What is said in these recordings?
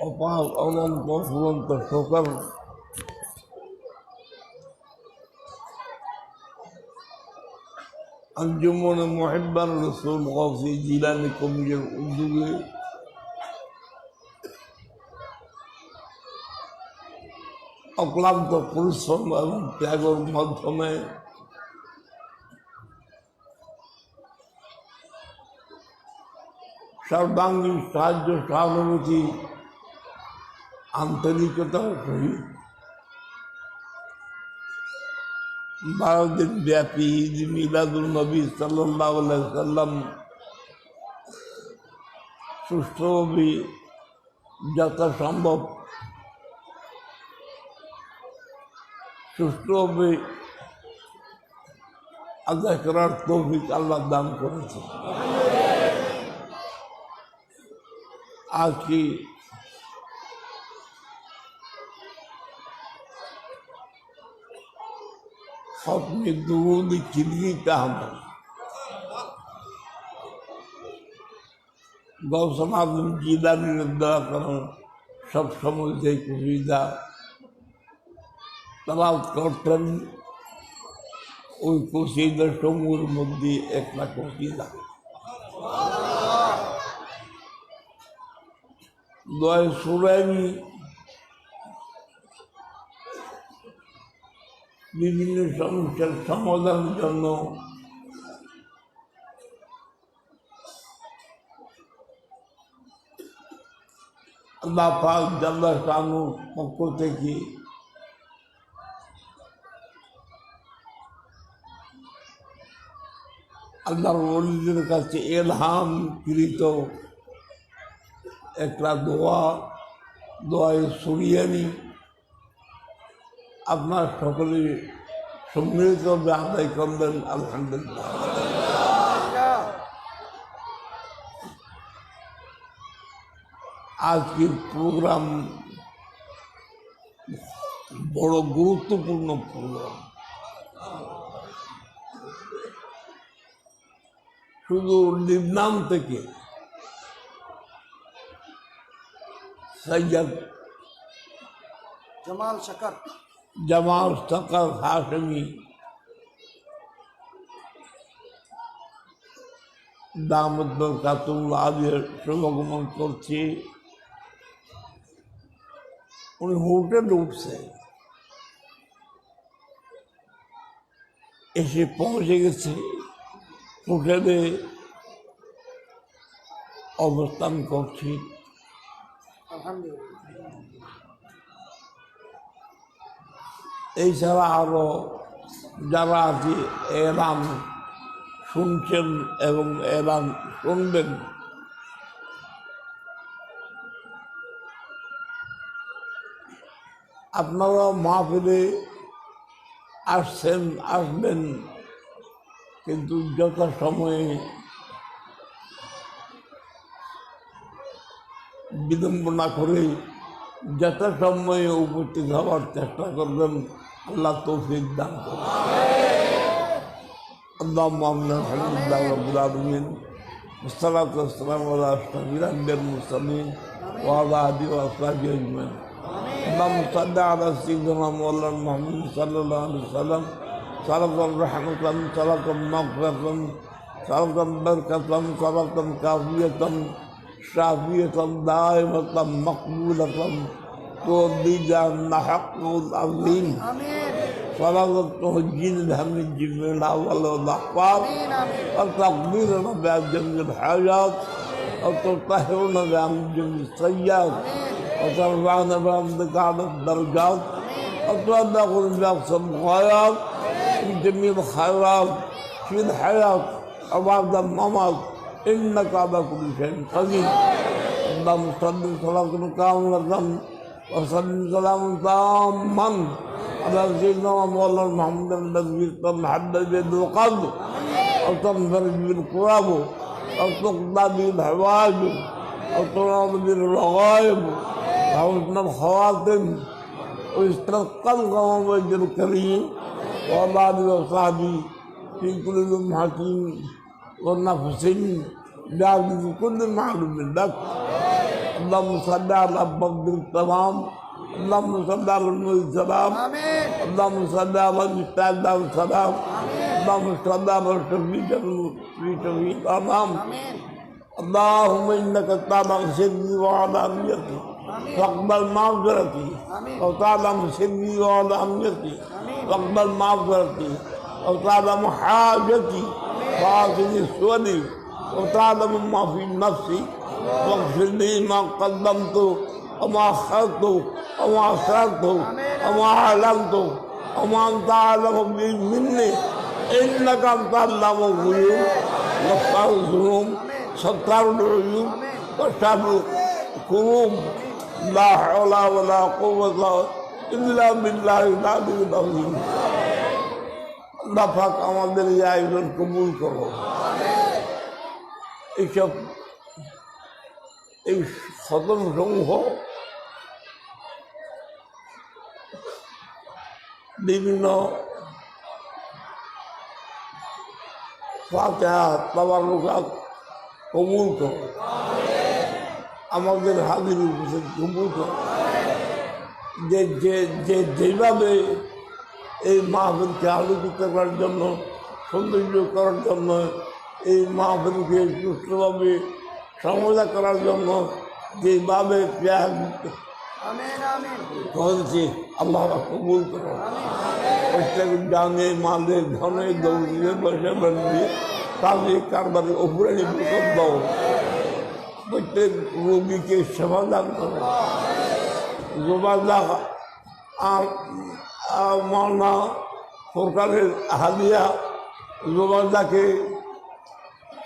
অপার অনন্ত ফুরন্ত শোকর আঞ্জুমন মোহেব্বান রসুল গফি জিলানি কমিটির উদ্যোগে অক্লান্ত পরিশ্রম এবং ত্যাগের মাধ্যমে সর্বাঙ্গীন সাহায্য সহানুভূতি আন্তরিকতার সহিত দিন ব্যাপী ঈদ মিলাদুল নবী সাল্লাম সুষ্ঠুভাবে যথাসম্ভব সুষ্ঠুভাবে আদায় করার তৌফিক আল্লাহ দান করেছে আছি স্বপ্নে দুবন্ধ চিনি তাহলে গৌসম আদম জিদানের দ্বারা সব সময় সেই সুবিধা। তারা করতেন, ওই কসিদা সমূহের মধ্যে একটা কসিদা দয় সুরানি বিভিন্ন সমস্যার সমাধানের জন্য। আল্লাহ পক্ষ থেকে আল্লাহর ওলিদের কাছে এলহাম কৃত একটা দোয়া, দোয়ায় সুরিয়ানি আপনার সকলে সম্মিলিতভাবে আদায় করবেন, আলহামদুলিল্লাহ। আজকের প্রোগ্রাম বড় গুরুত্বপূর্ণ প্রোগ্রাম। শুধু নির্নাম থেকে সৈয়দ জামাল শাকার জামাল সকাল হাসমি দামদ কাতুল আদের শুভগমন করছি। উনি হোটেলে উঠছে। এসে পৌঁছে গেছে। হোটেলে অবস্থান করছি। আলহামদুলিল্লাহ। এছাড়া আরও যারা আছে, এরাম শুনছেন এবং এরাম শুনবেন। আপনারা মাহফিলে আসছেন, আসবেন, কিন্তু যথাসময়ে বিড়ম্বনা করে যথাসময়ে উপস্থিত হওয়ার চেষ্টা করবেন আল্লাহ তৌফিক দান করবেন اللهم امنا الحمد لله رب العالمين والصلاة والسلام على أشرف الأنبياء المرسلين وعلى آله وأصحابه أجمعين اللهم صل على سيدنا مولانا محمد صلى الله عليه وسلم صلاة الرحمة صلاة المغفرة صلاة بركة صلاة كافية شافية دائمة مقبولة ترضي جعلنا حقه العظيم فرضت تهجين الهم الجبريل والأحباب وتقبيلنا بأن جميع الحاجات وتطهرنا بأن جميع السيئات. وترفعنا بأرضك على الدرجات. وتوفقنا بأقصى الخيرات في جميع الخيرات. في الحياة. وبعد الممات. إنك على كل شيء قدير اللهم صل صلاة كاملة وسلم سلاما تاما على سيدنا مولانا محمد الذي محمد بيد القلب أو تنفرج بالقراب أو تقضى به الحوائج أو تنام به الرغائب وحسن الخواتم ويسترقى القوم وجه الكريم وعلى آله وصحبه في كل لمحة ونفس بعد كل معلوم لك. اللهم صل على بدر التمام. اللهم صل على النور السلام. اللهم صل على المستعد السلام. اللهم صل على الشفيع في آمين. اللهم إنك تعلم سري وعلانيتي. فاقبل معذرتي. وتعلم سري وعلانيتي. فاقبل معذرتي. وتعلم حاجتي. فاعطني سؤلي وتعلم ما في نفسي واغفر لي ما قدمت وما أخرت وما أسررت وما أعلنت وما انت اعلم مني. إنك أنت علام الغيوب غفار الذنوب ستار العيوب وشر الكروب لا حول ولا قوة إلا بالله العلي العظيم. আল্লাহ আমাদের এই আয়োজন কবুল করো। এইসব এই সদন সমূহ বিভিন্ন কবুল করো। আমাদের হাজির উপস্থিত কবুল করো। যে যেভাবে এই মাহফিলকে আলোচিত করার জন্য সৌন্দর্য করার জন্য এই মাহফিলকে সুস্থভাবে সমঝা করার জন্য যেভাবে করেছি আল্লাহ কবুল করো। প্রত্যেক জানে মালে ধনে দৌড়ে বসে বেড়ে তাহলে কারবারের উপরে বিপদ দাও। প্রত্যেক রোগীকে সেবা দান করো। আর মাওনা সরকারের হাদিয়া জোবাদাকে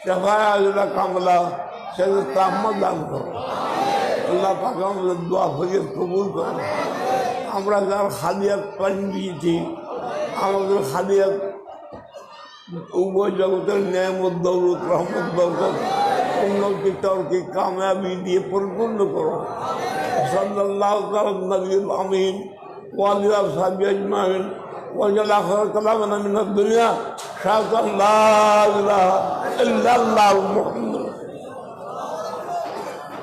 যেটা কামলা সেটা তাম্মা দান করো। আল্লাহ পাক আমাদের দোয়া ফরিয়াদ কবুল করো। আমরা যার হাদিয়াত পানি দিয়েছি, আমাদের হাদিয়াত উভয় জগতের ন্যায়মত দৌলত, রহমত, বরকত, উন্নতি, তর্কে, কাময়াবি দিয়ে পরিপূর্ণ করো। তাআলা আমিন। وعلى أصحابي أجمعين واجعل آخر كلامنا من الدنيا. شهادة لا إله إلا الله محمد